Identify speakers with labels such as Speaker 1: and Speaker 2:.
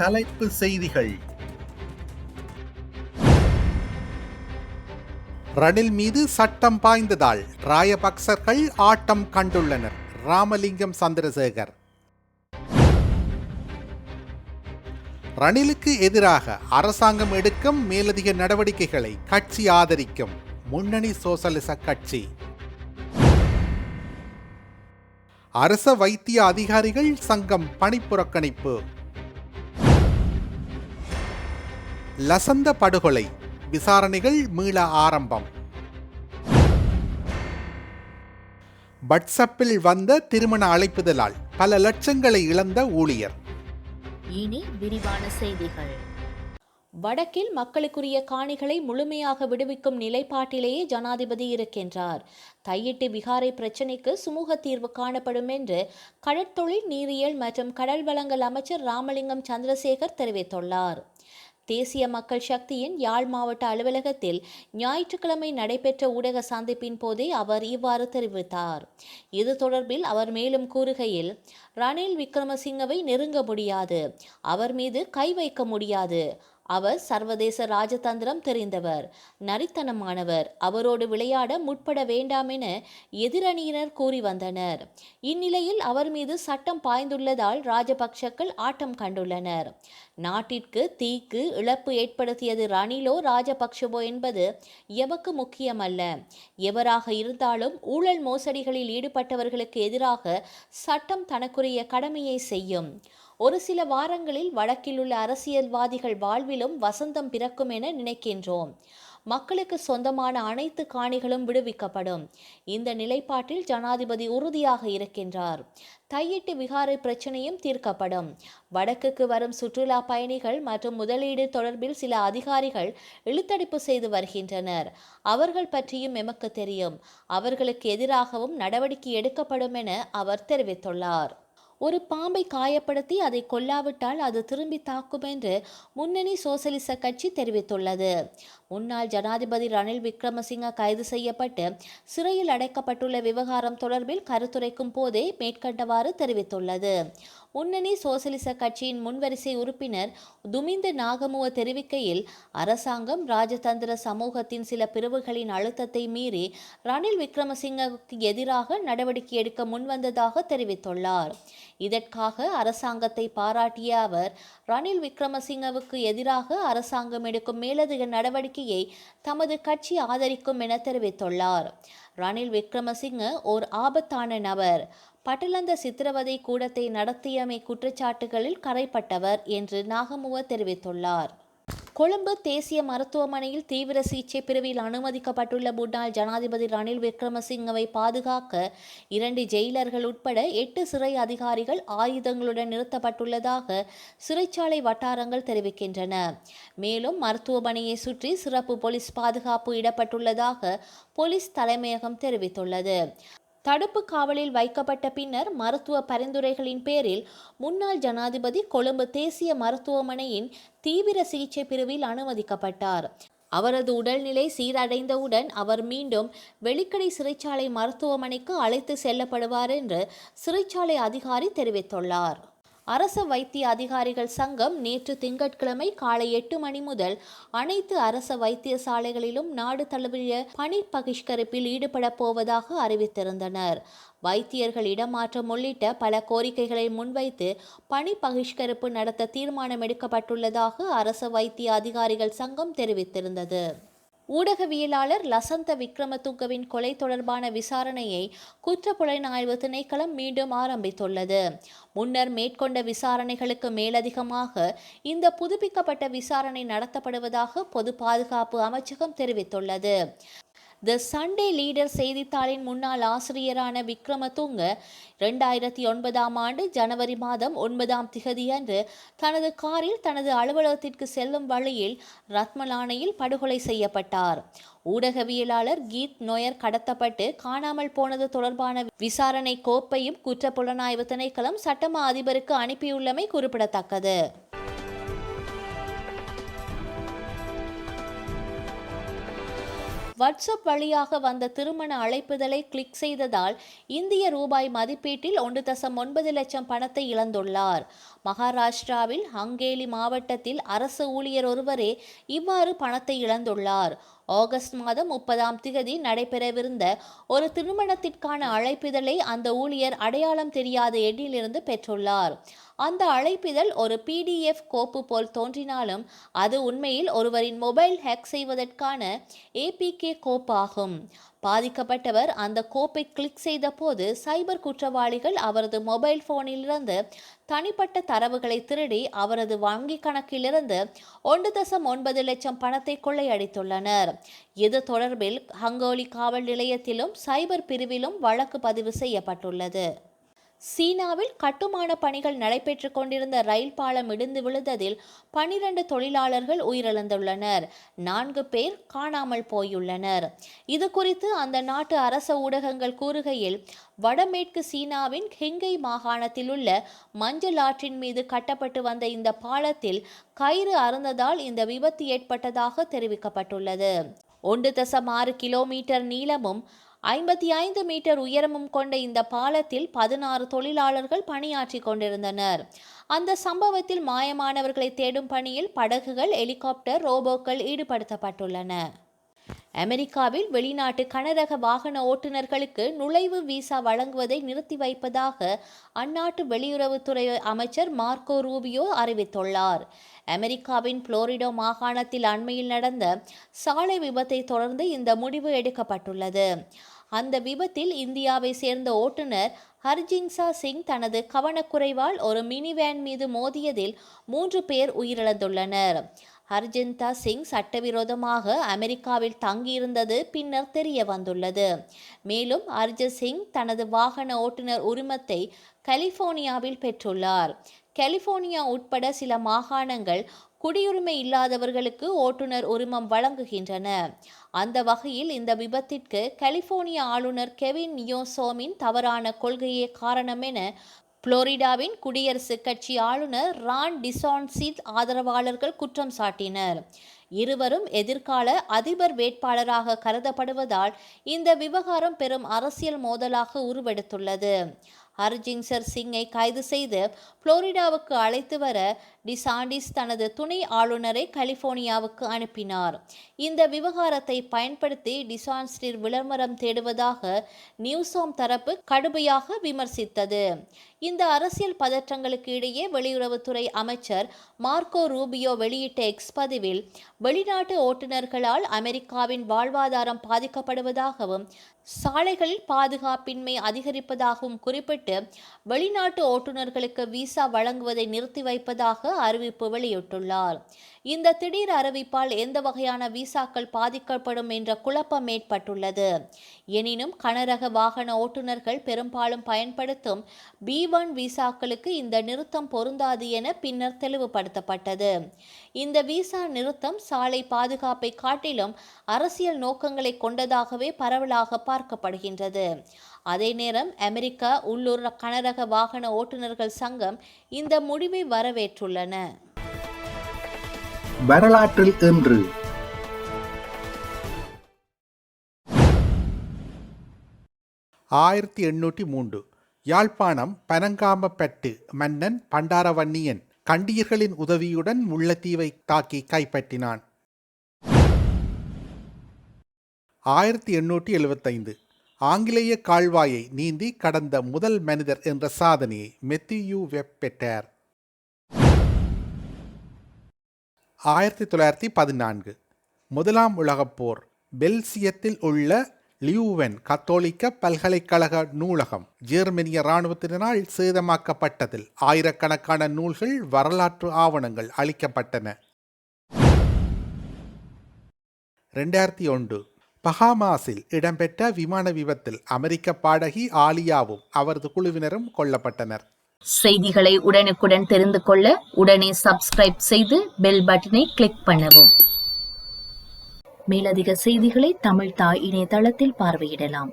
Speaker 1: தலைப்பு செய்திகள். ரணில் மீது சட்டம் பாய்ந்ததால் ராயபக்சர்கள் ஆட்டம் கண்டுள்ளனர். ராமலிங்கம் சந்திரசேகர். ரணிலுக்கு எதிராக அரசாங்கம் எடுக்கும் மேலதிக நடவடிக்கைகளை கட்சி ஆதரிக்கும் முன்னணி சோசலிச கட்சி. அரச வைத்திய அதிகாரிகள் சங்கம் பணிப்புறக்கணிப்பு லசந்த படுகொலை விசாரணைகள் மீள ஆரம்பம். வாட்ஸ்அப்பில் வந்த திருமண அழைப்புதலால் பல லட்சங்களை இழந்த ஊழியர்.
Speaker 2: இனி விரிவான செய்திகள்.
Speaker 3: வடக்கில் மக்களுக்குரிய காணிகளை முழுமையாக விடுவிக்கும் நிலைப்பாட்டிலேயே ஜனாதிபதி இருக்கின்றார். தையிட்டு விகாரை பிரச்சினைக்கு சுமூக தீர்வு காணப்படும் என்று கடற்தொழில் நீரியல் மற்றும் கடல் வளங்கள் அமைச்சர் ராமலிங்கம் சந்திரசேகர் தெரிவித்துள்ளார். தேசிய மக்கள் சக்தியின் யாழ் மாவட்ட அலுவலகத்தில் ஞாயிற்றுக்கிழமை நடைபெற்ற ஊடக சந்திப்பின் போதே அவர் இவ்வாறு தெரிவித்தார். இது தொடர்பில் அவர் மேலும் கூறுகையில் ரணில் விக்ரமசிங்கவை நெருங்க முடியாது. அவர் மீது கை வைக்க முடியாது. அவர் சர்வதேச ராஜதந்திரம் தெரிந்தவர். நரித்தனமானவர். அவரோடு விளையாட முற்பட வேண்டாம் என எதிரணியினர் கூறி வந்தனர். இந்நிலையில் அவர் மீது சட்டம் பாய்ந்துள்ளதால் ராஜபக்ஷக்கள் ஆட்டம் கண்டுள்ளனர். நாட்டிற்கு தீக்கு இழப்பு ஏற்படுத்தியது ரணிலோ ராஜபக்ஷவோ என்பது எமக்கு முக்கியமல்ல. எவராக இருந்தாலும் ஊழல் மோசடிகளில் ஈடுபட்டவர்களுக்கு எதிராக சட்டம் தனக்குரிய கடமையை செய்யும். ஒரு சில வாரங்களில் வடக்கில் உள்ள அரசியல்வாதிகள் வாழ்விலும் வசந்தம் பிறக்கும் என நினைக்கின்றோம். மக்களுக்கு சொந்தமான அனைத்து காணிகளும் விடுவிக்கப்படும். இந்த நிலைப்பாட்டில் ஜனாதிபதி உறுதியாக இருக்கின்றார். தையிட்டு விகாரை பிரச்சனையும் தீர்க்கப்படும். வடக்குக்கு வரும் சுற்றுலா பயணிகள் மற்றும் முதலீடு தொடர்பில் சில அதிகாரிகள் இழுத்தடிப்பு செய்து வருகின்றனர். அவர்கள் பற்றியும் எமக்கு தெரியும். அவர்களுக்கு எதிராகவும் நடவடிக்கை எடுக்கப்படும் என அவர் தெரிவித்துள்ளார். ஒரு பாம்பை காயப்படுத்தி அதை கொல்லாவிட்டால் அது திரும்பி தாக்கும் என்று முன்னணி சோசலிச கட்சி தெரிவித்துள்ளது. முன்னாள் ஜனாதிபதி ரணில் விக்ரமசிங்க கைது செய்யப்பட்டு சிறையில் அடைக்கப்பட்டுள்ள விவகாரம் தொடர்பில் கருத்துரைக்கும் போதே மேற்கண்டவாறு தெரிவித்துள்ளது. முன்னணி சோசலிச கட்சியின் முன்வரிசை உறுப்பினர் துமிந்த நாகமுவ தெரிவிக்கையில் அரசாங்கம் ராஜதந்திர சமூகத்தின் சில பிரிவுகளின் அழுத்தத்தை மீறி ரணில் விக்ரமசிங்கவுக்கு எதிராக நடவடிக்கை எடுக்க முன்வந்ததாக தெரிவித்துள்ளார். இதற்காக அரசாங்கத்தை பாராட்டிய அவர் ரணில் விக்ரமசிங்கவுக்கு எதிராக அரசாங்கம் எடுக்கும் மேலதிக நடவடிக்கையை தமது கட்சி ஆதரிக்கும் என தெரிவித்துள்ளார். ரணில் விக்ரமசிங்க ஓர் ஆபத்தான நபர். பட்டலந்த சித்திரவதை கூடத்தை நடத்தியமை குற்றச்சாட்டுகளில் கரைப்பட்டவர் என்று நாகமுவ தெரிவித்துள்ளார். கொழும்பு தேசிய மருத்துவமனையில் தீவிர சிகிச்சை பிரிவில் அனுமதிக்கப்பட்டுள்ள முன்னாள் ஜனாதிபதி ரணில் விக்ரமசிங்கவை பாதுகாக்க இரண்டு ஜெயிலர்கள் உட்பட எட்டு சிறை அதிகாரிகள் ஆயுதங்களுடன் நிறுத்தப்பட்டுள்ளதாக சிறைச்சாலை வட்டாரங்கள் தெரிவிக்கின்றன. மேலும் மருத்துவமனையை சுற்றி சிறப்பு போலீஸ் பாதுகாப்பு இடப்பட்டுள்ளதாக போலீஸ் தலைமையகம் தெரிவித்துள்ளது. தடுப்பு காவலில் வைக்கப்பட்ட பின்னர் மருத்துவ பரிந்துரைகளின் பேரில் முன்னாள் ஜனாதிபதி கொழும்பு தேசிய மருத்துவமனையின் தீவிர சிகிச்சை பிரிவில் அனுமதிக்கப்பட்டார். அவரது உடல்நிலை சீரடைந்தவுடன் அவர் மீண்டும் வெளிக்கடை சிறைச்சாலை மருத்துவமனைக்கு அழைத்து செல்லப்படுவார் என்று சிறைச்சாலை அதிகாரி தெரிவித்துள்ளார். அரச வைத்திய அதிகாரிகள் சங்கம் நேற்று திங்கட்கிழமை காலை எட்டு மணி முதல் அனைத்து அரச வைத்தியசாலைகளிலும் நாடு தழுவிய பணி பகிஷ்கரிப்பில் ஈடுபட போவதாக அறிவித்திருந்தனர். வைத்தியர்கள் இடமாற்றம் உள்ளிட்ட பல கோரிக்கைகளை முன்வைத்து பணி பகிஷ்கரிப்பு நடத்த தீர்மானம் எடுக்கப்பட்டுள்ளதாக அரச வைத்திய அதிகாரிகள் சங்கம் தெரிவித்திருந்தது. ஊடகவியலாளர் லசந்த விக்ரமதுங்கவின் கொலை தொடர்பான விசாரணையை குற்றப்புலனாய்வு திணைக்களம் மீண்டும் ஆரம்பித்துள்ளது. முன்னர் மேற்கொண்ட விசாரணைகளுக்கு மேலதிகமாக இந்த புதுப்பிக்கப்பட்ட விசாரணை நடத்தப்படுவதாக பொது பாதுகாப்பு அமைச்சகம் தெரிவித்துள்ளது. த சண்டே லீடர் செய்தித்தாளின் முன்னாள் ஆசிரியரான விக்ரமதுங்க ரெண்டாயிரத்தி ஒன்பதாம் ஆண்டு ஜனவரி மாதம் ஒன்பதாம் திகதியன்று தனது காரில் தனது அலுவலகத்திற்கு செல்லும் வழியில் ரத்மலானையில் படுகொலை செய்யப்பட்டார். ஊடகவியலாளர் கீத் நொயர் கடத்தப்பட்டு காணாமல் போனது தொடர்பான விசாரணை கோப்பையும் குற்றப்புலனாய்வு திணைக்களம் சட்டமா அதிபருக்கு அனுப்பியுள்ளமை குறிப்பிடத்தக்கது. வாட்ஸ்அப் வழியாக வந்த திருமண அழைப்புதலை கிளிக் செய்ததால் இந்திய ரூபாய் மதிப்பீட்டில் ஒன்று தசம் ஒன்பது லட்சம் பணத்தை இழந்துள்ளார். மகாராஷ்டிராவில் ஹங்கேலி மாவட்டத்தில் அரசு ஊழியர் ஒருவரே இவ்வாறு பணத்தை இழந்துள்ளார். ஆகஸ்ட் மாதம் முப்பதாம் திகதி நடைபெறவிருந்த ஒரு திருமணத்திற்கான அழைப்பிதழை அந்த ஊழியர் அடையாளம் தெரியாத எண்ணிலிருந்து பெற்றுள்ளார். அந்த அழைப்பிதழ் ஒரு பிடிஎஃப் கோப்பு போல் தோன்றினாலும் அது உண்மையில் ஒருவரின் மொபைல் ஹேக் செய்வதற்கான ஏபிகே கோப்பாகும் பாதிக்கப்பட்டவர் அந்த கோப்பை கிளிக் செய்த போது சைபர் குற்றவாளிகள் அவரது மொபைல் போனிலிருந்து தனிப்பட்ட தரவுகளை திருடி அவரது வங்கி கணக்கிலிருந்து ஒன்று தசம் ஒன்பது லட்சம் பணத்தை கொள்ளையடித்துள்ளனர். இது தொடர்பில் ஹங்கோலி காவல் நிலையத்திலும் சைபர் பிரிவிலும் வழக்கு பதிவு செய்யப்பட்டுள்ளது. சீனாவில் கட்டுமான பணிகள் நடைபெற்றுக் கொண்டிருந்த ரயில் பாலம் இடிந்து விழுந்ததில் பனிரண்டு தொழிலாளர்கள் உயிரிழந்துள்ளனர். நான்கு பேர் காணாமல் போயுள்ளனர். இது குறித்து அந்த நாட்டு அரச ஊடகங்கள் கூறுகையில் வடமேற்கு சீனாவின் ஹிங்கை மாகாணத்தில் உள்ள மஞ்சள் ஆற்றின் மீது கட்டப்பட்டு வந்த இந்த பாலத்தில் கயிறு அருந்ததால் இந்த விபத்து ஏற்பட்டதாக தெரிவிக்கப்பட்டுள்ளது. ஒன்று தசம் ஆறு கிலோமீட்டர் நீளமும் ஐம்பத்தி ஐந்து மீட்டர் உயரமும் கொண்ட இந்த பாலத்தில் பதினாறு தொழிலாளர்கள் பணியாற்றி கொண்டிருந்தனர். அந்த சம்பவத்தில் மாயமானவர்களை தேடும் பணியில் படகுகள் ஹெலிகாப்டர் ரோபோக்கள் ஈடுபடுத்தப்பட்டுள்ளன. அமெரிக்காவில் வெளிநாட்டு கனரக வாகன ஓட்டுநர்களுக்கு நுழைவு விசா வழங்குவதை நிறுத்தி வைப்பதாக அந்நாட்டு வெளியுறவுத்துறை அமைச்சர் மார்க்கோ ரூபியோ அறிவித்துள்ளார். அமெரிக்காவின் புளோரிடோ மாகாணத்தில் அண்மையில் நடந்த சாலை விபத்தை தொடர்ந்து இந்த முடிவு எடுக்கப்பட்டுள்ளது. அந்த விபத்தில் இந்தியாவை சேர்ந்த ஓட்டுநர் ஹர்ஜிங்சா சிங் தனது கவனக்குறைவால் ஒரு மினி வேன் மீது மோதியதில் மூன்று பேர் உயிரிழந்துள்ளனர். ஹர்ஜிந்தா சிங் சட்டவிரோதமாக அமெரிக்காவில் தங்கியிருந்தது பின்னர் தெரிய வந்துள்ளது மேலும் அர்ஜித் சிங் தனது வாகன ஓட்டுநர் உரிமத்தை கலிபோர்னியாவில் பெற்றுள்ளார். கலிபோர்னியா உட்பட சில மாகாணங்கள் குடியுரிமை இல்லாதவர்களுக்கு ஓட்டுநர் உரிமம் வழங்குகின்றன. அந்த வகையில் இந்த விபத்திற்கு கலிபோர்னியா ஆளுநர் கெவின் நியோசோமின் தவறான கொள்கையே காரணம் என புளோரிடாவின் குடியரசுக் கட்சி ஆளுநர் ரான் டிசான்சித் ஆதரவாளர்கள் குற்றம் சாட்டினர். இருவரும் எதிர்கால அதிபர் வேட்பாளராக கருதப்படுவதால் இந்த விவகாரம் பெரும் அரசியல் மோதலாக உருவெடுத்துள்ளது. ஹர்ஜிங்சர் சிங்கை கைது செய்து புளோரிடாவுக்கு அழைத்து வர டிசாண்டிஸ் தனது துணை ஆளுநரை கலிபோர்னியாவுக்கு அனுப்பினார். இந்த விவகாரத்தை பயன்படுத்தி டிசான்ஸ்டிர் விளம்பரம் தேடுவதாக நியூசோம் தரப்பு கடுமையாக விமர்சித்தது. இந்த அரசியல் பதற்றங்களுக்கு இடையே வெளியுறவுத்துறை அமைச்சர் மார்க்கோ ரூபியோ வெளியிட்ட எக்ஸ் பதிவில் வெளிநாட்டு ஓட்டுநர்களால் அமெரிக்காவின் வாழ்வாதாரம் பாதிக்கப்படுவதாகவும் சாலைகளில் பாதுகாப்பின்மை அதிகரிப்பதாகவும் குறிப்பிட்டு வெளிநாட்டு ஓட்டுநர்களுக்கு விசா வழங்குவதை நிறுத்தி வைப்பதாக அறிவிப்பு வெளியிட்டுள்ளார். இந்த திடீர் அறிவிப்பால் எந்த வகையான விசாக்கள் பாதிக்கப்படும் என்ற குழப்பம் ஏற்பட்டுள்ளது. எனினும் கனரக வாகன ஓட்டுநர்கள் பெரும்பாலும் பயன்படுத்தும் பி ஒன் விசாக்களுக்கு இந்த நிறுத்தம் பொருந்தாது என பின்னர் தெளிவுபடுத்தப்பட்டது. இந்த விசா நிறுத்தம் சாலை பாதுகாப்பை காட்டிலும் அரசியல் நோக்கங்களை கொண்டதாகவே பரவலாக பார்க்கப்படுகின்றது. அதே நேரம் அமெரிக்கா உள்ளூர் கனரக வாகன ஓட்டுநர்கள் சங்கம் இந்த முடிவை வரவேற்றுள்ளன.
Speaker 4: வரலாற்றில் இன்று.
Speaker 1: ஆயிரத்தி எண்ணூற்றி மூன்று. யாழ்ப்பாணம் பனங்காமப்பட்டு மன்னன் பண்டாரவன்னியன் கண்டியர்களின் உதவியுடன் முல்லைத்தீவை தாக்கி கைப்பற்றினான். ஆயிரத்தி எண்ணூற்றி எழுபத்தைந்து ஆங்கிலேய கால்வாயை நீந்தி கடந்த முதல் மனிதர் என்ற சாதனையை மெத்தியூ வெப் பெற்றார். ஆயிரத்தி தொள்ளாயிரத்தி பதினான்கு. முதலாம் உலகப் போர். பெல்சியத்தில் உள்ள லியூவென் கத்தோலிக்க பல்கலைக்கழக நூலகம் ஜெர்மனிய இராணுவத்தினரால் சேதமாக்கப்பட்டதில் ஆயிரக்கணக்கான நூல்கள் வரலாற்று ஆவணங்கள் அளிக்கப்பட்டன. ரெண்டாயிரத்தி ஒன்று. பஹாமாஸில் இடம்பெற்ற விமான விபத்தில் அமெரிக்க பாடகி ஆலியாவும் அவரது குழுவினரும் கொல்லப்பட்டனர்.
Speaker 2: செய்திகளை உடனுக்குடன் தெரிந்து கொள்ள உடனே சப்ஸ்கிரைப் செய்து பெல் பட்டனை கிளிக் பண்ணவும். மேலதிக செய்திகளை தமிழ் தாய் இணையதளத்தில் பார்வையிடலாம்.